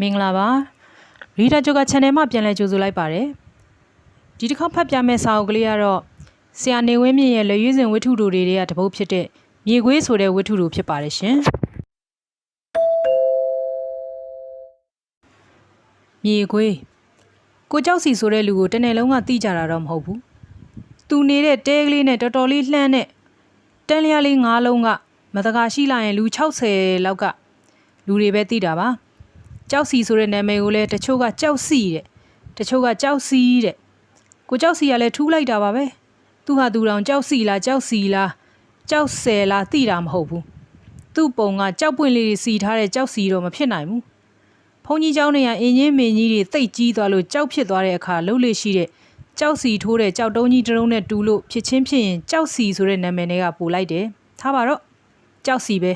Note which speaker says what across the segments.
Speaker 1: မင်္ဂလာပါရီဒါဂျိုက channel မှာပြန်လည်ကြိုဆိုလိုက်ပါတယ်ဒီတစ်ခေါက်ဖတ်ပြမယ့်စာအုပ်ကလေးကတော့ဆရာနေဝင်းမြင့်ရဲ့လက်ရွေးစင်ဝတ္ထုတို့တွေကတပုတ်ဖြစ်တဲ့မြေခွေးဆိုတဲ့ဝတ္ထုတို့ဖြစ်ပါတယ်ရှင်မြေခွေးကိုကြောက်စီဆိုတဲ့လူကိုတနေ့လုံးကတိကြတာတော့မဟုတ်ဘူးသူနေတဲ့တဲကလေးနဲ့တော်တော်လေးလှမ်းတဲ့တန်းလျားလေးငါးလုံးကမတကာရှိလာရင်လူ60လောက်ကလူတွေပဲသိတာပါ ကြောက်စီဆိုတဲ့နာမည်ကိုလည်းတချို့ကကြောက်စီတဲ့တချို့ကကြောက်စီတဲ့ကိုကြောက်စီကလည်းထူးလိုက်တာပါပဲသူဟာသူတောင်ကြောက်စီလားကြောက်စီလားကြောက်ဆယ်လားသိတာမဟုတ်ဘူးသူ့ပုံကကြောက်ပွင့်လေးတွေစီထားတဲ့ကြောက်စီတော့မဖြစ်နိုင်ဘူးဘုန်းကြီးเจ้าနေရအင်းချင်းမင်းကြီးတွေတိတ်ကြီးသွားလို့ကြောက်ဖြစ်သွားတဲ့အခါလှုပ်လေရှိတဲ့ကြောက်စီထိုးတဲ့ကြောက်တုံးကြီးတစ်လုံးနဲ့တူလို့ဖြစ်ချင်းဖြစ်ရင်ကြောက်စီဆိုတဲ့နာမည်နဲ့ကပိုလိုက်တယ်ထားပါတော့ကြောက်စီပဲ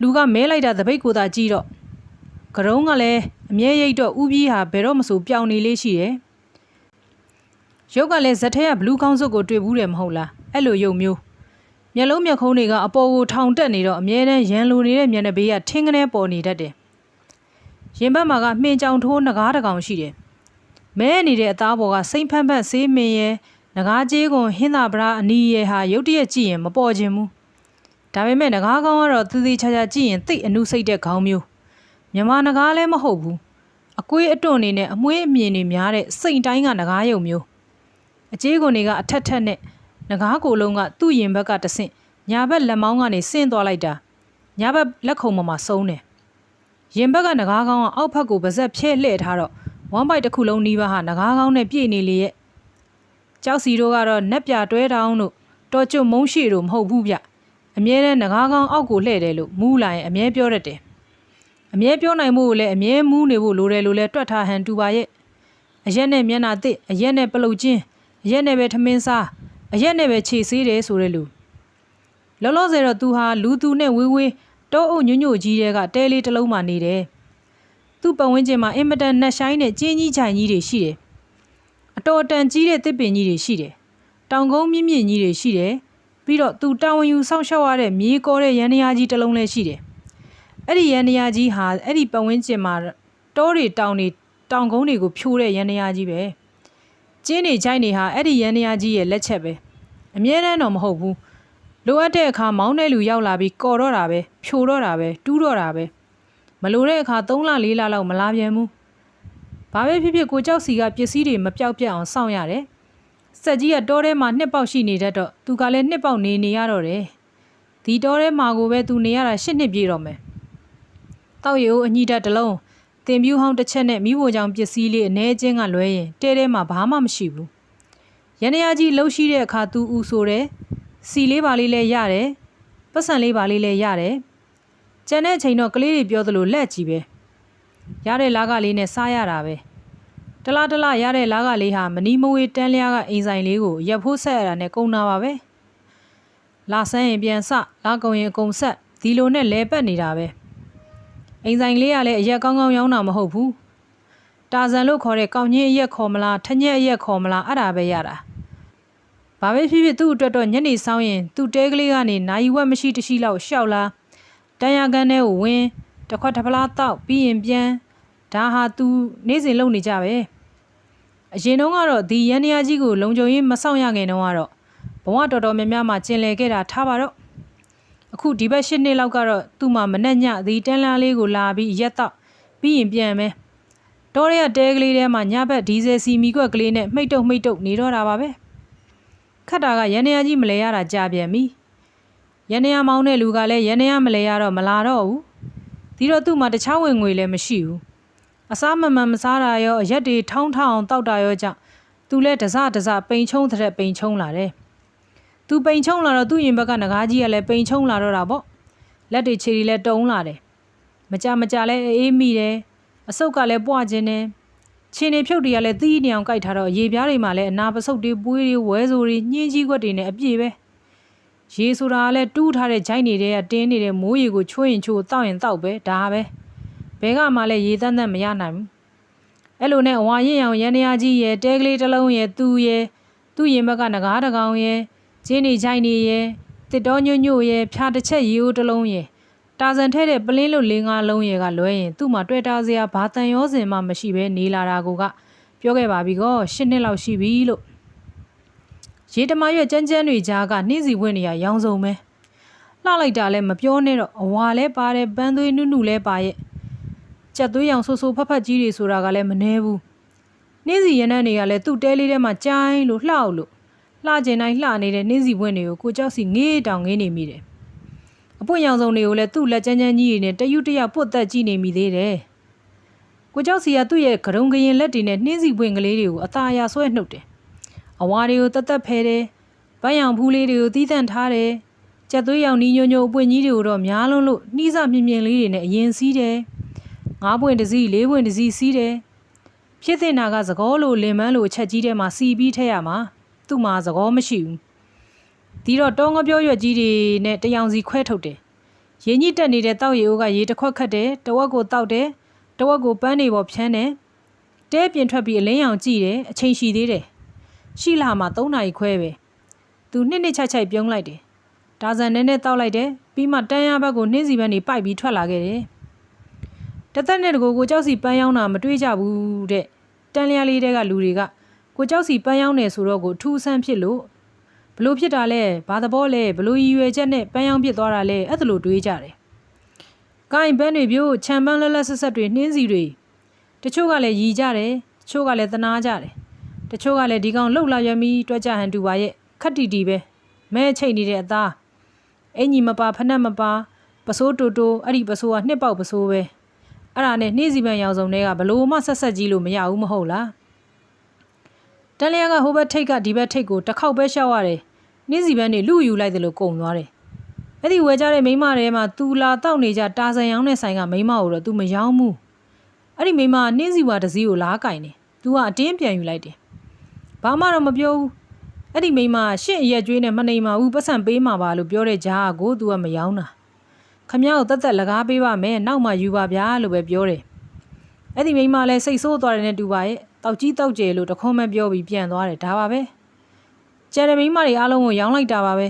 Speaker 1: လူကမဲလိုက်တာတပိတ်ကိုသာကြည့်တော့ ကရုံးကလည်းအမြဲရိတ်တော့ဥပြီးဟာဘယ်တော့မဆိုပျောင်နေလေးရှိတယ်။ရုပ်ကလည်းဇက်ထဲကဘလူးကောင်းစုပ်ကိုတွေ့ဘူးတယ်မဟုတ်လား။အဲ့လိုရုပ်မျိုးမျက်လုံးမျက်ခုံးတွေကအပေါ်ကိုထောင်တက်နေတော့အမြဲတမ်းရန်လိုနေတဲ့မျက်နှာဘေးကထင်းကနေပေါ်နေတတ်တယ်။ရင်ဘတ်မှာကမှင်ကြောင်ထိုးငကားတစ်ကောင်ရှိတယ်။မဲနေတဲ့အသားပေါ်ကစိမ့်ဖန့်ဖန့်ဆေးမင်ရဲ့ငကားကြီးကွန်ဟင်းသာပရာအနီးရဲ့ဟာရုတ်တရက်ကြည့်ရင်မပေါ်ခြင်းဘူး။ဒါပေမဲ့ငကားကောင်းကတော့သီးသီးခြားခြားကြည့်ရင်သိအနုစိတ်တဲ့ခေါင်းမျိုး။ မြန်မာနဂါးလည်းမဟုတ်ဘူးအကွေးအတွန့်နေနဲ့အမွှေးအမြင်တွေများတဲ့စိတ်တိုင်းကနဂါးယုံမျိုးအကျေးကုန်တွေကအထက်ထက်နဲ့နဂါးကိုယ်လုံးကသူ့ရင်ဘက်ကတဆင့်ညာဘက်လက်မောင်းကနေဆင်းသွားလိုက်တာညာဘက်လက်ခုံပေါ်မှာဆုံးတယ်ရင်ဘက်ကနဂါးကောင်းကအောက်ဘက်ကိုပါဇက်ဖြဲလှည့်ထားတော့ဝမ်ဘိုက်တစ်ခုလုံးနီးပါးဟာနဂါးကောင်းနဲ့ပြည့်နေလေရဲ့ကြောက်စီတို့ကတော့နက်ပြတွဲတောင်းတို့တော်ကျွတ်မုံရှိတို့မဟုတ်ဘူးဗျအမြဲတမ်းနဂါးကောင်းအောက်ကိုလှည့်တယ်လို့မူးလာရင်အမြဲပြောတတ်တယ် အမြဲပြောနိုင်မှုကိုလည်းအမြဲမူးနေဖို့လိုတယ်လို့လည်းတွက်ထားဟန်တူပါရဲ့အရက်နဲ့မျက်နာသစ်အရက်နဲ့ပလုတ်ချင်းအရက်နဲ့ပဲထမင်းစားအရက်နဲ့ပဲခြေဆေးတယ်ဆိုတဲ့လူလောလောဆယ်တော့သူဟာလူသူနဲ့ဝေးဝေးတောအုပ်ညွညွကြီးတဲ့ကတဲလေးတစ်လုံးမှနေတယ်သူ့ပတ်ဝန်းကျင်မှာအင်မတန်နှက်ဆိုင်တဲ့ကျင်းကြီးချိုင်ကြီးတွေရှိတယ်အတော်တန်ကြီးတဲ့တစ်ပင်ကြီးတွေရှိတယ်တောင်ကုန်းမြင့်မြင့်ကြီးတွေရှိတယ်ပြီးတော့သူတာဝန်ယူစောင့်ရှောက်ရတဲ့မြေကောတဲ့ရန်ရာကြီးတစ်လုံးလည်းရှိတယ် အဲ့ဒီရန်နေရာကြီးဟာအဲ့ဒီပတ်ဝန်းကျင်မှာတောတွေတောင်တွေတောင်ကုန်းတွေကိုဖြိုးတဲ့ရန်နေရာကြီးပဲကျင်းတွေချိုင်းတွေဟာအဲ့ဒီရန်နေရာကြီးရဲ့လက်ချက်ပဲအမြဲတမ်းတော့မဟုတ်ဘူးလိုအပ်တဲ့အခါမောင်းတဲ့လူရောက်လာပြီးကော်တော့တာပဲဖြိုတော့တာပဲတူးတော့တာပဲမလိုတဲ့အခါ3လ4လလောက်မလာပြန်ဘူးဘာပဲဖြစ်ဖြစ်ကိုကြောက်စီကပစ္စည်းတွေမပြောက်ပြက်အောင်စောင့်ရတယ်စက်ကြီးကတောထဲမှာနှစ်ပေါက်ရှိနေတတ်တော့သူကလည်းနှစ်ပေါက်နေနေရတော့တယ်ဒီတောထဲမှာကိုပဲသူနေရတာ၈နှစ်ပြည့်တော့မယ် တောက်ရီကိုအညှိတက်တစ်လုံးတင်ပြူဟောင်းတစ်ချက်နဲ့မိဖို့ကြောင့်ပစ္စည်းလေးအ ਨੇ ချင်းကလွဲရင်တဲထဲမှာဘာမှမရှိဘူးရန်ရကြီးလှုပ်ရှိတဲ့အခါသူဦးဆိုတယ်စီလေးပါလေးလည်းရတယ်ပတ်စံလေးပါလေးလည်းရတယ်ကျန်တဲ့အချိန်တော့ကလေးတွေပြောသလိုလက်ကြီးပဲရတဲ့လားကလေးနဲ့စားရတာပဲတလားတလားရတဲ့လားကလေးဟာမနီးမဝေးတန်းလျားကအိမ်ဆိုင်လေးကိုရက်ဖို့ဆက်ရတာနဲ့ကုန်တာပါပဲလာဆန်းရင်ပြန်စလာကုန်ရင်အကုန်ဆက်ဒီလိုနဲ့လဲပတ်နေတာပဲ အိမ်ဆိုင်လေးကလည်းအရက်ကောင်းကောင်းရောင်းတာမဟုတ်ဘူးတာဇန်လို့ခေါ်တဲ့ကောင်းချင်းအရက်ခေါ်မလားထညက်အရက်ခေါ်မလားအဲ့ဒါပဲရတာဘာပဲဖြစ်ဖြစ်သူ့အတွက်တော့ညနေဆောင်ရင်သူ့တဲကလေးကနေနိုင်ဝက်မရှိတရှိလောက်ရှောက်လာတန်ရကန်ထဲကိုဝင်တစ်ခွက်တစ်ဖလားတောက်ပြီးရင်ပြန်ဒါဟာသူနေ့စဉ်လုပ်နေကြပဲအရင်တုန်းကတော့ဒီရန်နီယာကြီးကိုလုံခြုံရေးမဆောင်ရခင်တုန်းကတော့ဘဝတော်တော်များများမှာကျင်လည်ခဲ့တာထားပါတော့ အခုဒီဘက်၈နှစ်လောက်ကတော့သူ့မှာမနဲ့ညဒီတန်းလားလေးကိုလာပြီးရက်တော့ပြီးရင်ပြန်မယ်တော်ရဲတဲကလေးထဲမှာညဘက်ဒီဇယ်စီမီကွက်ကလေးနဲ့မှိတ်တုပ်မှိတ်တုပ်နေတော့တာပါပဲခတ်တာကရန်နေရကြီးမလဲရတာကြာပြန်ပြီရန်နေရမောင်းတဲ့လူကလည်းရန်နေရမလဲရတော့မလာတော့ဘူးဒီတော့သူ့မှာတခြားဝင်ငွေလည်းမရှိဘူးအစားမမှန်မစားတာရောအရက်တွေထောင်းထောင်းတောက်တာရောကြောင့်သူလည်းတစတစပိန်ချုံတဲ့ပိန်ချုံလာတယ် သူပိန်ချုံလာတော့သူ့ရင်ဘက်ကငကားကြီးကလည်းပိန်ချုံလာတော့တာပေါ့လက်တွေခြေတွေလည်းတုံးလာတယ်မကြမကြလဲအေးမိတယ်အဆုတ်ကလည်းပွားခြင်းတယ်ခြေနေဖြုတ်တွေကလည်းသီးနေအောင်ကြိုက်ထားတော့ရေပြားတွေမှာလည်းအနာပဆုတ်တွေပွေးတွေဝဲဆိုတွေညှင်းကြီးခွက်တွေနဲ့အပြည့်ပဲရေဆိုတာကလည်းတူးထားတဲ့ဂျိုင်းနေတဲ့တင်းနေတဲ့မိုးရေကိုချိုးရင်ချိုးတောက်ရင်တောက်ပဲဒါပဲဘဲကမှလည်းရေတန်းတန်းမရနိုင်ဘူးအဲ့လိုနဲ့အဝါရင်အောင်ရန်ရကြီးရဲ့တဲကလေးတစ်လုံးရဲ့သူ့ရဲ့သူ့ရင်ဘက်ကငကားတကောင်ရဲ့ ကျင်းနေချိုင်းနေရဲ့တစ်တော်ညွညွရဲ့ဖြာတစ်ချက်ရေအိုးတစ်လုံးရဲ့တာဇန်ထဲတဲ့ပလင်းလို့လေးငါလုံးရဲကလွဲရင်သူ့မှာတွေ့တာစရာဘာတန်ရောစင်မှမရှိဘဲနေလာတာကိုကပြောခဲ့ပါပြီကောရှစ်နှစ်လောက်ရှိပြီလို့ရေတမရွက်ကြမ်းကြမ်းတွေကြားကနှင်းစီဝင်နေရရောင်စုံပဲလှလိုက်တာလည်းမပြောနဲ့တော့အဝါလဲပါတယ်ပန်းသွေးနုနုလဲပါရဲ့ကြက်သွေးရောင်ဆူဆူဖက်ဖက်ကြီးတွေဆိုတာကလည်းမနှဲဘူးနှင်းစီရနန်းတွေကလည်းသူ့တဲလေးထဲမှာကြိုင်းလို့လှောက်လို့ လှကျင်တိုင်းလှနေတဲ့နှင်းစီပွင့်တွေကိုကိုကြောက်စီငေးတောင်ငေးနေမိတယ်အပွင့်ရောင်စုံတွေကိုလည်းသူ့လက်ကျန်းကျန်းကြီးတွေနဲ့တယူတရပွတ်သက်ကြည့်နေမိသေးတယ်ကိုကြောက်စီကသူ့ရဲ့ကရုံကရင်လက်တွေနဲ့နှင်းစီပွင့်ကလေးတွေကိုအသာအယာဆွဲနှုတ်တယ်အဝါတွေကိုတသက်ဖဲတယ်ဗိုင်းရောင်ဖူးလေးတွေကိုတီးတန့်ထားတယ်ကြက်သွေးရောင်နီးညိုညိုအပွင့်ကြီးတွေကိုတော့များလုံးလို့နှီးစမြင်မြင်လေးတွေနဲ့အရင်စီးတယ်ငါးပွင့်တစ်စီးလေးပွင့်တစ်စီးစီးတယ်ဖြစ်တဲ့နာကသကောလိုလင်မန်းလိုအချက်ကြီးထဲမှာစီပြီးထည့်ရမှာ။ သူ့မှာသကောမရှိဘူး။ဒီတော့တောငပြောရွက်ကြီးတွေနဲ့တယောင်စီခွဲထုတ်တယ်။ရင်းကြီးတက်နေတဲ့တောက်ရီအိုးကရေတစ်ခွက်ခတ်တယ်တဝက်ကိုတောက်တယ်တဝက်ကိုပန်းနေပေါ်ဖြန်းတယ်။တဲပြင်ထွက်ပြီးအလင်းရောင်ကြည့်တယ်အချိန်ရှိသေးတယ်။ရှိလာမှ3နာရီခွဲပဲ။သူနှစ်နှစ်ချိုက်ချိုက်ပြုံးလိုက်တယ်။ဒါဇန်နဲ့နဲ့တောက်လိုက်တယ်ပြီးမှတန်းရဘက်ကိုနှင်းစီဘက်နေပိုက်ပြီးထွက်လာခဲ့တယ်။တသက်နဲ့တကူကိုကြောက်စီပန်းရောင်းတာမတွေးကြဘူးတဲ့။တန်လျာလေးတဲကလူတွေက ကိုကြောက်စီပန်းရောင်းနေဆိုတော့ကိုအထူးဆန်းဖြစ်လို့ဘလို့ဖြစ်တာလဲဘာသဘောလဲဘလို့ရည်ရွယ်ချက်နဲ့ပန်းရောင်းဖြစ်သွားတာလဲအဲ့ဒါလိုတွေးကြတယ်။ကိုင်ပန်းတွေပြို့ခြံပန်းလက်လက်ဆက်ဆက်တွေနှင်းစီတွေတချို့ကလည်းရီကြတယ်တချို့ကလည်းသနာကြတယ်တချို့ကလည်းဒီကောင်လှုပ်လာရမီတွက်ကြဟန်တူပါရဲ့ခက်တီတီပဲမဲချိတ်နေတဲ့အသားအင်ကြီးမပါဖက်နဲ့မပါပစိုးတူတူအဲ့ဒီပစိုးကနှစ်ပေါက်ပစိုးပဲအဲ့ဒါနဲ့နှင်းစီပန်းရောင်စုံတွေကဘလို့မှဆက်ဆက်ကြီးလို့မရဘူးမဟုတ်လား တန်လျာကဟိုဘက်ထိတ်ကဒီဘက်ထိတ်ကိုတစ်ခေါက်ပဲရှောက်ရတယ်နှင်းစီပန်းတွေလူယူလိုက်တယ်လို့ကုံသွားတယ်အဲ့ဒီဝဲကြတဲ့မိန်းမတွေမှာသူလာတောက်နေကြတာဆန်ရောင်းတဲ့ဆိုင်ကမိန်းမကိုတော့ तू မရောင်းဘူးအဲ့ဒီမိန်းမကနှင်းစီဝါတစ်စီးကိုလားကင်တယ် तू ကအတင်းပြန်ယူလိုက်တယ်ဘာမှတော့မပြောဘူးအဲ့ဒီမိန်းမကရှင့်အရက်ကျွေးနဲ့မနေမှာဘူးပတ်စံပေးမှာပါလို့ပြောတဲ့ကြားကို तू ကမရောင်းတာခမ ्या ကိုတက်တက်လကားပေးပါမယ်နောက်မှယူပါဗျာလို့ပဲပြောတယ်အဲ့ဒီမိန်းမလည်းစိတ်ဆိုးသွားတယ်နဲ့တူပါရဲ့ တောက်ကြီးတောက်ကျယ်လို့တခွန်းမပြောပြီးပြန်သွားတယ်ဒါပါပဲကျန်တဲ့မိန်းမတွေအားလုံးကိုရောင်းလိုက်တာပါပဲ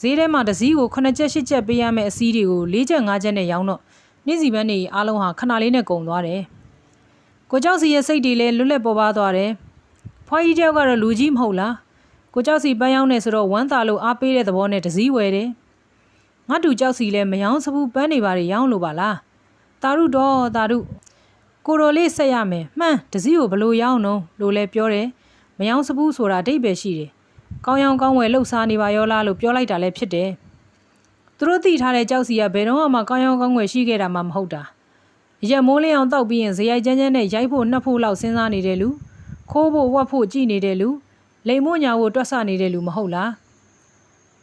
Speaker 1: ဈေးထဲမှာတစ်စည်းကို9ချက်10ချက်ပေးရမယ့်အစည်းတွေကို4ချက်5ချက်နဲ့ရောင်းတော့နေ့စီပန်းတွေအားလုံးဟာခဏလေးနဲ့ကုန်သွားတယ်ကိုကျောက်စီရဲ့စိတ်တွေလည်းလွတ်လပ်ပေါ်ပါသွားတယ်ဖွားကြီးတယောက်ကတော့လူကြီးမဟုတ်လားကိုကျောက်စီပန်းရောင်းနေဆိုတော့ဝမ်းသာလို့အားပေးတဲ့သဘောနဲ့တစ်စည်းဝယ်တယ်ငါတူကြောက်စီလဲမယောင်းစဘူးပန်းနေပါလေရောင်းလို့ပါလားတာရုတော့တာရု ကိုရိုလေးဆက်ရမယ်မှန်းတစည်းကိုဘလို့ရောင်းတော့လို့လဲပြောတယ်မယောင်းစဘူးဆိုတာအတိတ်ပဲရှိတယ်ကောင်းရောင်ကောင်းဝယ်လှုပ်ရှားနေပါရောလားလို့ပြောလိုက်တာလည်းဖြစ်တယ်သူတို့သိထားတဲ့ကြောက်စီကဘယ်တော့မှကောင်းရောင်ကောင်းဝယ်ရှိခဲ့တာမှမဟုတ်တာရက်မိုးလင်းအောင်တောက်ပြီးရင်ဇယိုက်ချမ်းချမ်းနဲ့ရိုက်ဖို့နှက်ဖို့လောက်စဉ်းစားနေတဲ့လူခိုးဖို့ဝတ်ဖို့ကြည်နေတဲ့လူလိမ်မို့ညာဖို့တွက်ဆနေတဲ့လူမဟုတ်လား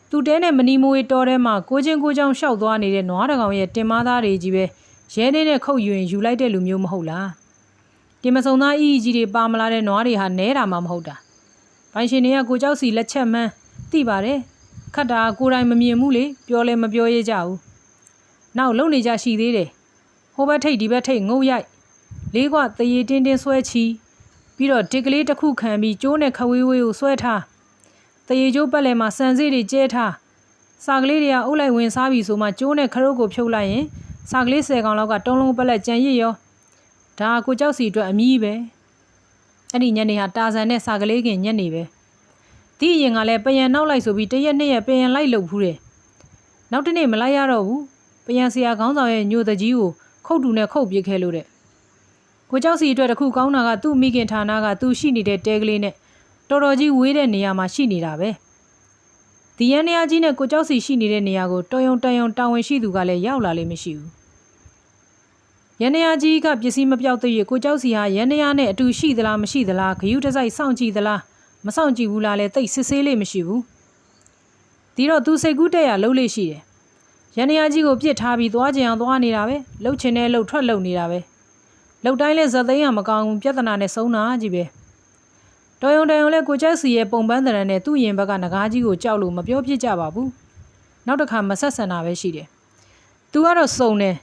Speaker 1: သူတဲနဲ့မနီမိုးရေးတော်ထဲမှာကိုချင်းကိုချောင်းရှောက်သွားနေတဲ့နွားတကောင်ရဲ့တင်မားသားတွေကြီးပဲ ရဲနေနဲ့ခုတ်ယူရင်ယူလိုက်တဲ့လူမျိုးမဟုတ်လားတင်မစုံသားအီကြီးတွေပါမလာတဲ့နွားတွေဟာနဲတာမှမဟုတ်တာဘိုင်ရှင်တွေကကိုကြောက်စီလက်ချက်မှန်းသိပါတယ်ခတ်တာကိုယ်တိုင်မမြင်ဘူးလေပြောလဲမပြောရကြဘူးနောက်လုံနေကြရှိသေးတယ်ဟိုဘက်ထိတ်ဒီဘက်ထိတ်ငုတ်ရိုက်လေးကတရေတင်းတင်းဆွဲချီပြီးတော့တစ်ကလေးတစ်ခုခံပြီးကျိုးနဲ့ခဝေးဝေးကိုဆွဲထားတရေကျိုးပတ်လည်မှာစံစေးတွေကျဲထားစာကလေးတွေကအုပ်လိုက်ဝင်စားပြီဆိုမှကျိုးနဲ့ခရုတ်ကိုဖြုတ်လိုက်ရင် စာကလေး၁၀ကောင်လောက်ကတုံးလုံးပက်လက်ကြံရစ်ရောဒါကိုကြောက်စီအတွက်အမီးပဲအဲ့ဒီညနေဟာတာဇန်နဲ့စာကလေးခင်ညနေပဲဒီအရင်ကလည်းပယံနောက်လိုက်ဆိုပြီးတရက်နှစ်ရက်ပယံလိုက်လှုပ်ဘူးတယ်နောက်တနေ့မလိုက်ရတော့ဘူးပယံဆရာခေါင်းဆောင်ရဲ့ညိုတကြီးကိုခုတ်တူနဲ့ခုတ်ပစ်ခဲ့လို့တဲ့ကိုကြောက်စီအတွက်တခုကောင်းတာကသူ့မိခင်ဌာနကသူရှိနေတဲ့တဲကလေးနဲ့တော်တော်ကြီးဝေးတဲ့နေရာမှာရှိနေတာပဲ ဒီရန်နေရာကြီးနဲ့ကိုကြောက်စီရှိနေတဲ့နေရာကိုတော်ယုံတန်ယုံတာဝန်ရှိသူကလည်းရောက်လာလိမ့်မရှိဘူး။ရန်နေရာကြီးကပစ္စည်းမပြောက်သေးရကိုကြောက်စီဟာရန်နေရာနဲ့အတူရှိသလားမရှိသလားဂယုတစိုက်စောင့်ကြည့်သလားမစောင့်ကြည့်ဘူးလားလဲသိစစ်ဆေးလိမ့်မရှိဘူး။ဒီတော့သူစိတ်ကူးတက်ရလှုပ်လိမ့်ရှိတယ်။ရန်နေရာကြီးကိုပြစ်ထားပြီးသွားကြင်အောင်သွားနေတာပဲ။လှုပ်ချင်တဲ့လှုပ်ထွက်လှုပ်နေတာပဲ။လှုပ်တိုင်းလဲဇက်သိန်းကမကောင်းဘူးပြဿနာနဲ့ဆုံးတာကြီးပဲ။ တော်ယုံတယုံလဲကိုကျက်စီရဲ့ပုံပန်းတရံနဲ့သူ့ရင်ဘက်ကငကားကြီးကိုကြောက်လို့မပြောပြကြပါဘူးနောက်တစ်ခါမဆက်ဆန်တာပဲရှိတယ်သူကတော့စုံတယ်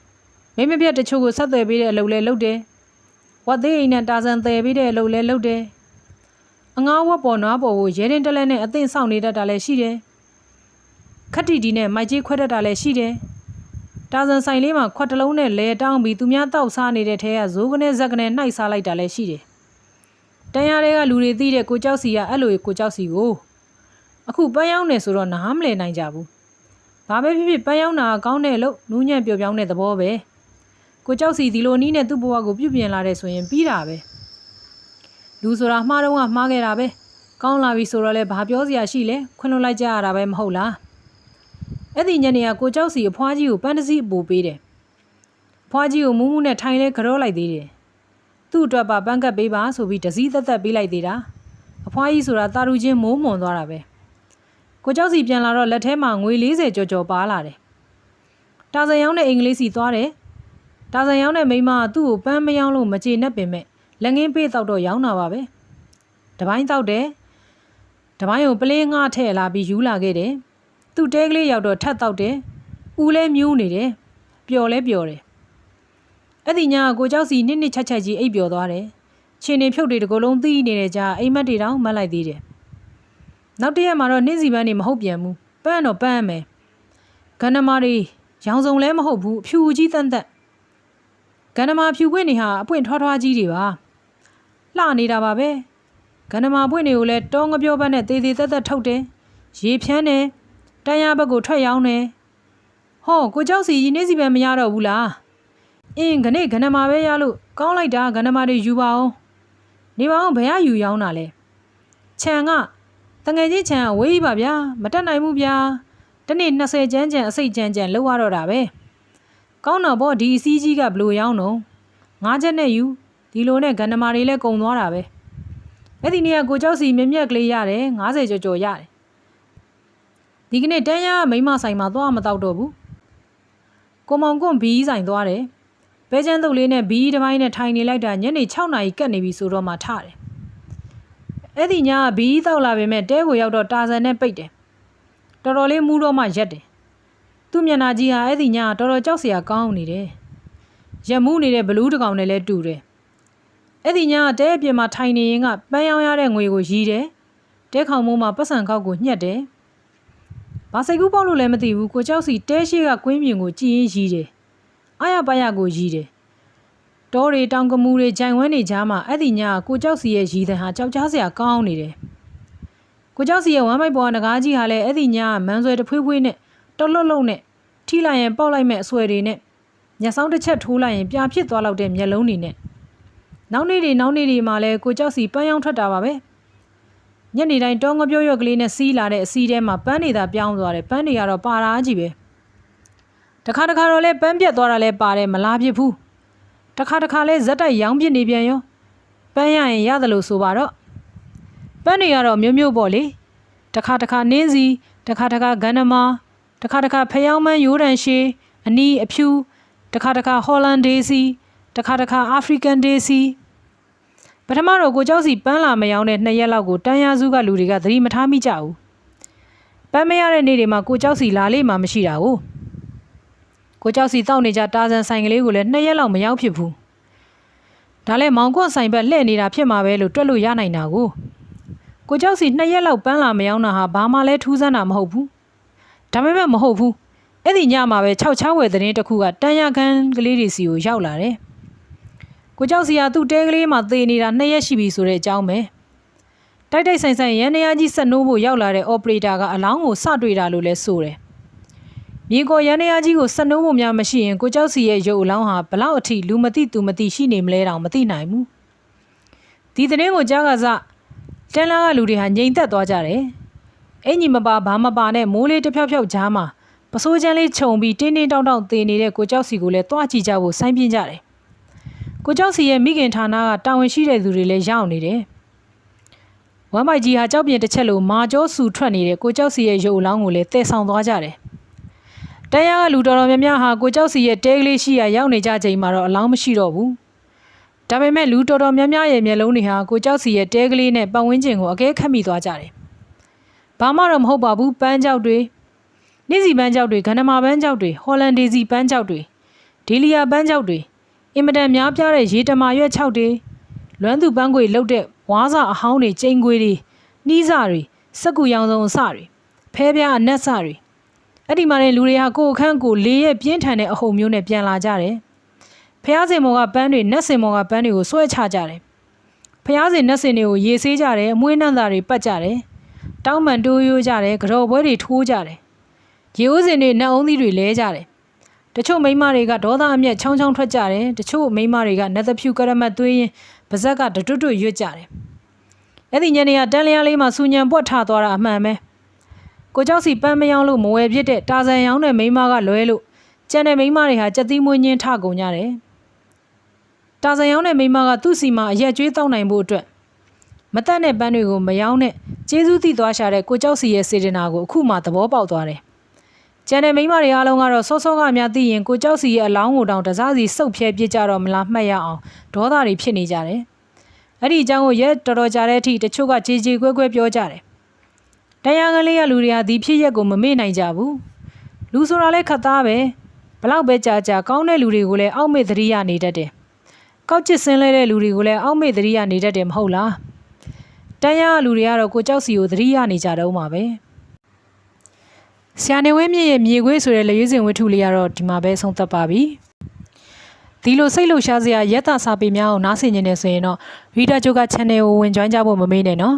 Speaker 1: မိမပြတ်တချို့ကိုဆက်သွယ်ပေးတဲ့အလုပ်လဲလုပ်တယ်ဝတ်သေးအိမ်နဲ့တာဆန်တယ်ပေးတဲ့အလုပ်လဲလုပ်တယ်အငားဝက်ပေါ်နွားပေါ်ကိုရဲရင်တလဲနဲ့အသင့်ဆောင်နေတတ်တာလည်းရှိတယ်ခက်တီတီနဲ့မိုက်ကြီးခွဲတတ်တာလည်းရှိတယ်တာဇန်ဆိုင်လေးမှာခွက်တစ်လုံးနဲ့လဲတောင်းပြီးသူများတောက်စားနေတဲ့ထဲကဇိုးကနေဇက်ကနေနှိုက်စားလိုက်တာလည်းရှိတယ် တန်ရတဲ့ကလူတွေသိတဲ့ကိုကြောက်စီကအဲ့လိုကိုကြောက်စီကိုအခုပန်းရောက်နေဆိုတော့နားမလည်နိုင်ကြဘူးဘာပဲဖြစ်ဖြစ်ပန်းရောက်တာကောင်းတဲ့လို့နူးညံ့ပျော်ပြောင်းတဲ့သဘောပဲကိုကြောက်စီဒီလိုနီးနဲ့သူ့ဘဝကိုပြုပြင်လာတဲ့ဆိုရင်ပြီးတာပဲလူဆိုတာမှားတော့ကမှားခဲ့တာပဲကောင်းလာပြီဆိုတော့လည်းဘာပြောစရာရှိလဲခွင့်လွှတ်လိုက်ကြရတာပဲမဟုတ်လားအဲ့ဒီညနေကကိုကြောက်စီအဖွားကြီးကိုပန်းတစည်းအပူပေးတယ်။ဖွားကြီးကိုမူးမူးနဲ့ထိုင်လဲကြောလိုက်သေးတယ်။ သူ့အတွက်ပါပန်းကပ်ပေးပါဆိုပြီးတစည်းသက်သက်ပေးလိုက်သေးတာ။အဖွားကြီးဆိုတာတာရူချင်းမိုးမွန်သွားတာပဲ။ကိုကြောက်စီပြန်လာတော့လက်ထဲမှာငွေ40ကျော်ကျော်ပါလာတယ်။တာဇန်ရောင်းတဲ့အင်္ဂလိပ်စီသွားတယ်။တာဇန်ရောင်းတဲ့မိန်းမကသူ့ကိုပန်းမရောင်းလို့မကျေနပ်ပင်မဲ့လက်ငင်းပေးတော့တော့ရောင်းတာပါပဲ။တပိုင်းတော့တယ်။တပိုင်းကိုပလေးငှထည့်လာပြီးယူလာခဲ့တယ်။သူ့တဲကလေးရောက်တော့ထတ်တောက်တယ်။ဦးလဲမြူးနေတယ်။ပျော်လဲပျော်တယ်။ အဲ့ဒီညကိုကြောက်စီနှစ်နှစ်ချက်ချက်ကြီးအိပ်ပျော်သွားတယ်ခြေနေဖြုတ်တွေတကလုံးသိနေတဲ့ကြအိမ်မက်တွေတောင်မတ်လိုက်သေးတယ်နောက်တရက်မှာတော့နှင်းစီပန်းနေမဟုတ်ပြန်ဘူးပန်းတော့ပန်းမယ်ကန္နမာတွေရောင်စုံလည်းမဟုတ်ဘူးအဖြူကြီးတန်တန်ကန္နမာဖြူပွင့်နေဟာအပွင့်ထွားထွားကြီးတွေပါလှနေတာပါပဲကန္နမာပွင့်တွေကိုလည်းတောငပြောဘက်နဲ့သေးသေးသက်သက်ထုတ်တယ်ရေဖြန်းတယ်တန်ရဘက်ကိုထွက်ရောင်းတယ်ဟောကိုကြောက်စီကြီးနေစီပဲမရတော့ဘူးလား အင်းခနဲ့ခဏမှာပဲရလို့ကောင်းလိုက်တာခဏမှာတွေယူပါအောင်နေပါအောင်ဘယ်ရယူရောင်းတာလဲခြံကတငယ်ချင်းခြံအဝေးကြီးပါဗျာမတက်နိုင်ဘူးဗျာတနေ့20ကျန်းကျန်အစိတ်ကျန်းကျန်လောက်ရတော့တာပဲကောင်းတော့ဗောဒီအစည်းကြီးကဘလို့ရောင်းတော့ငါးချက်နဲ့ယူဒီလိုနဲ့ဂန္ဓမာတွေလည်းကုံသွားတာပဲအဲ့ဒီနေ့ကကိုကျောက်စီမြမြက်ကလေးရတယ်90ကျော်ကျော်ရတယ်ဒီကနေ့တန်းရမိမဆိုင်မှာသွားမတော့တော့ဘူးကိုမောင်ကွန့်ဘီးဆိုင်သွားတယ် ဘဲချမ်းတုပ်လေးနဲ့ဘီးတစ်ပိုင်းနဲ့ထိုင်နေလိုက်တာညနေ6နာရီကတ်နေပြီဆိုတော့မှထတယ်အဲ့ဒီညကဘီးတောက်လာပေမဲ့တဲကိုရောက်တော့တာဇန်နဲ့ပိတ်တယ်တော်တော်လေးမူးတော့မှရက်တယ်သူ့မျက်နှာကြီးဟာအဲ့ဒီညကတော်တော်ကြောက်စရာကောင်းနေတယ်ရက်မူးနေတဲ့ဘလူးတစ်ကောင်နဲ့လည်းတူတယ်အဲ့ဒီညကတဲအပြင်မှာထိုင်နေရင်ကပန်းရောင်းရတဲ့ငွေကိုရီးတယ်တဲခေါင်မိုးမှာပတ်စံခောက်ကိုညှက်တယ်။ဘာစိတ်ကူးပေါက်လို့လည်းမသိဘူးကိုကြောက်စီတဲရှိကကွင်းပြင်ကိုကြည်ရင်ရီးတယ်။ အာရပါရကိုရီးတယ်။တောတွေတောင်ကမူတွေဂျိုင်ဝမ်းတွေကြားမှာအဲ့ဒီညကကိုကြောက်စီရဲ့ရီးတဲ့ဟာကြောက်ကြားစရာကောင်းနေတယ်။ကိုကြောက်စီရဲ့ဝမ်းမိုက်ပေါ်ကငကားကြီးဟာလည်းအဲ့ဒီညကမန်းဆွဲတစ်ဖွေးဖွေးနဲ့တော်လွတ်လုံးနဲ့ထိလိုက်ရင်ပေါက်လိုက်မဲ့အဆွဲတွေနဲ့ညက်ဆောင်တစ်ချက်ထိုးလိုက်ရင်ပြာဖြစ်သွားလောက်တဲ့မျက်လုံးတွေနဲ့နောက်နေ့တွေနောက်နေ့တွေမှာလည်းကိုကြောက်စီပန်းရောင်းထွက်တာပါပဲ။ညနေတိုင်းတောင်းကပြောရွက်ကလေးနဲ့စီးလာတဲ့အစီးထဲမှာပန်းနေသာပြောင်းသွားတယ်ပန်းတွေကတော့ပါတာကြီးပဲ တခါတခါတော့လဲပန်းပြက်သွားတာလဲပါတယ်မလားပြစ်ဘူးတခါတခါလဲဇက်တိုက်ရောင်းပြစ်နေပြန်ရောပန်းရရင်ရတယ်လို့ဆိုပါတော့ပန်းတွေကတော့မျိုးမျိုးပေါ့လေတခါတခါနင်းစီတခါတခါဂန္ဓမာတခါတခါဖျောင်းမန်းရိုးတန်ရှည်အနီးအဖြူတခါတခါဟော်လန်ဒေးစီတခါတခါအာဖရိကန်ဒေးစီပထမတော့ကိုကျောက်စီပန်းလာမရောက်တဲ့နှစ်ရက်လောက်ကိုတန်ရာစုကလူတွေကသတိမထားမိကြဘူးပန်းမရတဲ့နေ့တွေမှာကိုကျောက်စီလာလေးမှမရှိတာ ਉਹ ကိုကြောက်စီတောက်နေကြတာဇန်ဆိုင်ကလေးကိုလည်းနှစ်ရက်လောက်မရောက်ဖြစ်ဘူးဒါလည်းမောင်ကွန့်ဆိုင်ဘက်လှည့်နေတာဖြစ်မှာပဲလို့တွက်လို့ရနိုင်တာကိုကိုကြောက်စီနှစ်ရက်လောက်ပန်းလာမရောက်တာဟာဘာမှလဲထူးဆန်းတာမဟုတ်ဘူးဒါပေမဲ့မဟုတ်ဘူးအဲ့ဒီညမှာပဲ၆ချောင်းဝယ်သတင်းတစ်ခုကတန်ရခန်းကလေးတွေစီကိုရောက်လာတယ်ကိုကြောက်စီကသူ့တဲကလေးမှာသေနေတာနှစ်ရက်ရှိပြီဆိုတဲ့အကြောင်းပဲတိုက်တိုက်ဆိုင်ဆိုင်ရန်နေရကြီးဆက်နိုးဖို့ရောက်လာတဲ့ operator ကအလောင်းကိုစတွေ့တာလို့လဲဆိုတယ် မြေကောရန်နေရာကြီးကိုဆက်နိုးဖို့များမရှိရင်ကိုကြောက်စီရဲ့ရုပ်အလောင်းဟာဘလောက်အထိလူမသိသူမသိရှိနေမလဲတောင်မသိနိုင်ဘူးဒီသတင်းကိုကြားကစားတန်လာကလူတွေဟာငြိမ်သက်သွားကြတယ်အင်ကြီးမပါဘာမပါနဲ့မိုးလေးတစ်ဖြောက်ဖြောက်ကြားမှာပစိုးချမ်းလေးခြုံပြီးတင်းတင်းတောင်းတောင်းသေနေတဲ့ကိုကြောက်စီကိုလည်းတွားကြည့်ကြဖို့စိုင်းပြင်းကြတယ်ကိုကျောက်စီရဲ့မိခင်ဌာနကတာဝန်ရှိတဲ့သူတွေလည်းရောက်နေတယ်။ဝမ်းပိုက်ကြီးဟာကြောက်ပြင်းတစ်ချက်လိုမာကျောဆူထွက်နေတဲ့ကိုကျောက်စီရဲ့ရုပ်အလောင်းကိုလည်းတည်ဆောင်သွားကြတယ်။ တရားကလူတော်တော်များများဟာကိုကျောက်စီရဲ့တဲကလေးရှိရာရောက်နေကြချိန်မှာတော့အလောင်းမရှိတော့ဘူး။ဒါပေမဲ့လူတော်တော်များများရဲ့မျက်လုံးတွေဟာကိုကျောက်စီရဲ့တဲကလေးနဲ့ပတ်ဝန်းကျင်ကိုအကဲခတ်မိသွားကြတယ်။ဘာမှတော့မဟုတ်ပါဘူးပန်းကြောက်တွေနေ့စီပန်းကြောက်တွေကန္နမာပန်းကြောက်တွေဟော်လန်ဒေစီပန်းကြောက်တွေဒေလီယာပန်းကြောက်တွေအင်မတန်များပြားတဲ့ရေတမာရွက်6တွေလွမ်းသူပန်းခွေလှုပ်တဲ့ဝါးစာအဟောင်းတွေကျိန်ခွေတွေနှီးစာတွေစက်ကူရောင်စုံအစတွေဖဲပြားအနက်စတွေ အဲ့ဒီမှာနေလူတွေဟာကိုယ်ခန့်ကိုယ်လေးရဲ့ပြင်းထန်တဲ့အဟုန်မျိုးနဲ့ပြန်လာကြတယ်ဖះစင်မော်ကပန်းတွေနတ်စင်မော်ကပန်းတွေကိုဆွဲချကြတယ်ဖះစင်နတ်စင်တွေကိုရေဆေးကြတယ်အမွှေးနှံ့သားတွေပတ်ကြတယ်တောင်းပန်တိုးရိုးကြတယ်ကြော်ပွဲတွေထိုးကြတယ်ရေဦးစင်တွေနတ်အုံးသီးတွေလဲကြတယ်တချို့မိန်းမတွေကဒေါသအမျက်ချောင်းချောင်းထွက်ကြတယ်တချို့မိန်းမတွေကနတ်သဖြူကရမတ်သွေးရင်ပါဇက်ကတွတ်တွတ်ရွတ်ကြတယ်အဲ့ဒီညနေကတန်လျာလေးမှာစူညံပွက်ထသွားတာအမှန်ပဲ ကိုကြောက်စီပန်းမယောင်းလို့မဝယ်ဖြစ်တဲ့တာဇန်ရောင်းတဲ့မိန်းမကလွဲလို့ကျန်တဲ့မိန်းမတွေဟာကြက်သီးမွေးညင်းထကုန်ကြတယ်။တာဇန်ရောင်းတဲ့မိန်းမကသူ့စီမှာအရက်ကျွေးတောက်နိုင်ဖို့အတွက်မတတ်တဲ့ပန်းတွေကိုမယောင်းနဲ့ကျေးဇူးသိသွားရှာတဲ့ကိုကြောက်စီရဲ့စေတနာကိုအခုမှသဘောပေါက်သွားတယ်။ကျန်တဲ့မိန်းမတွေအားလုံးကတော့စောစောကများသိရင်ကိုကြောက်စီရဲ့အလောင်းကိုတောင်တစားစီစုပ်ဖြဲပစ်ကြတော့မလားမှတ်ရအောင်ဒေါသတွေဖြစ်နေကြတယ်။အဲ့ဒီအကြောင်းကိုရဲတော်တော်ကြားတဲ့အထိတချို့ကကြေကြေကွဲကွဲပြောကြတယ် တရားကလေးကလူတွေဟာဒီဖြစ်ရက်ကိုမမေ့နိုင်ကြဘူးလူဆိုတာလဲခတ်သားပဲဘလောက်ပဲကြာကြာကောင်းတဲ့လူတွေကိုလည်းအောက်မေ့သတိရနေတတ်တယ်ကောက်ချစ်စင်းလဲတဲ့လူတွေကိုလည်းအောက်မေ့သတိရနေတတ်တယ်မဟုတ်လားတန်ရကလူတွေကတော့ကိုကြောက်စီကိုသတိရနေကြတော့မှာပဲဆရာနေဝင်းမြင့်ရဲ့မြေခွေးဆိုတဲ့လက်ရွေးစင်ဝတ္ထုလေးကတော့ဒီမှာပဲဆုံးသက်ပါပြီဒီလိုစိတ်လှုပ်ရှားစရာရက်တာစာပေများကိုနားဆင်နေနေဆိုရင်တော့ Reader Joga Channel ကိုဝင် join ကြဖို့မမေ့နဲ့နော်